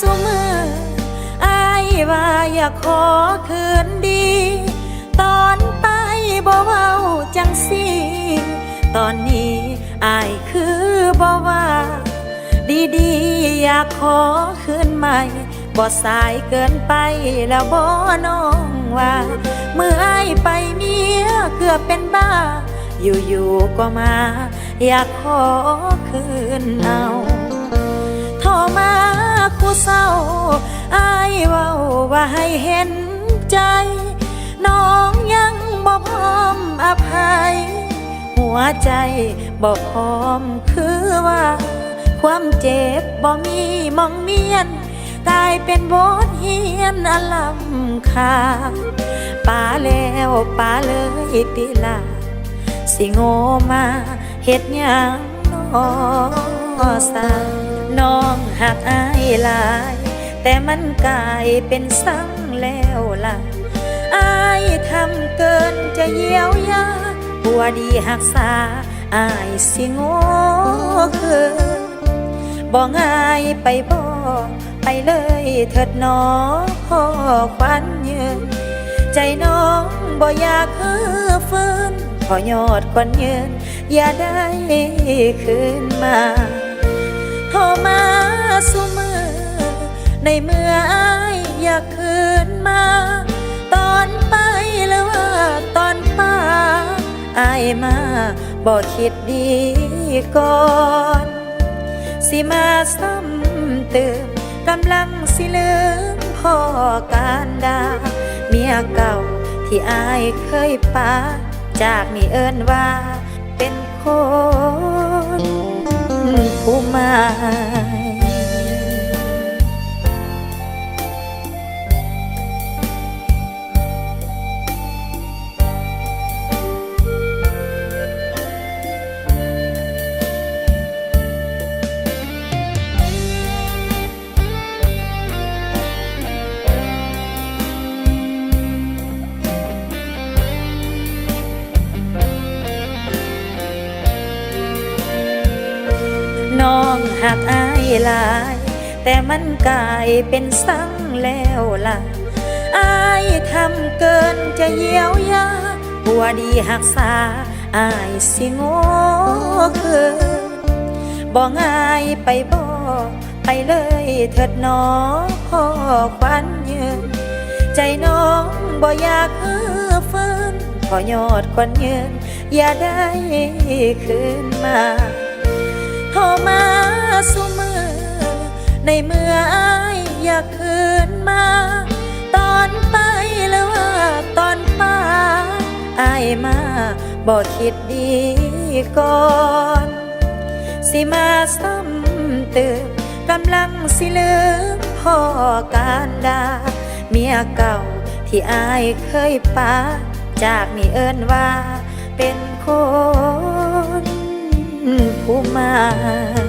สุมืออายว่าอยากขอคืนดี ตอนไปบ่เว้าจังสิตอนนี้อายคือบ่ว่า ดีๆ อยากขอคืนใหม่บ่สายเกินไปแล้วบ่น้องว่าเมื่ออายไปเมียเกือบเป็นบ้า อยู่ๆก็มา อยากขอคืนเอา เศร้าอายเว้าว่าให้เห็นใจ น้องยังบ่พร้อมอภัย หัวใจบ่พร้อมคือว่า ความเจ็บบ่มีมองเมียนกลายเป็นบทเฮียนอลำคาป่าแล้วป่าเลยติลา สิโง่มาเฮ็ดหยังนอสา น้องหักอายหลาย แต่มันกลายเป็นสั่งแล้วล่ะอายทำเกินจะเยียวยาบัวดีหักษาอายสิโง่คือบ่ง่ายไปบ่ไปเลยเถิดน้องพ่อควันยืน ใจน้องบ่อยากเฮือฟื้นพอยอดควันยืน อย่าได้คืนมา โทรมาสุมือ ในเมื่ออายอยากคืนมา ตอนไปหรือว่าตอนมาอายมาบอกคิดดีก่อน สิมาซ้ำเติมกำลังสิลืมพ่อการดา เมียเก่าที่อายเคยปาจากนี่เอิ้นว่าเป็นคน ผู้มา น้องหักอายหลาย แต่มันกลายเป็นสังแล้วล่ะอายทำเกินจะเยียวยาบัวดีหักษาอายสิโง่คือบ่ง่ายไปบ่ไปเลยเถิดน้องพ่อควันยืนใจน้องบ่อยากเฮือฟื้นพอยอดควันยืนอย่าได้คืนมา โทรมาสุมือ ในเมื่ออายอยากคืนมา ตอนไปหรือว่าตอนมาอายมาบอกคิดดีก่อน สิมาซ้ำเติมกำลังสิลืมพ่อการดา เมียเก่าที่อายเคยปาจากนี่เอิ้นว่าเป็นคน ผู้หมาย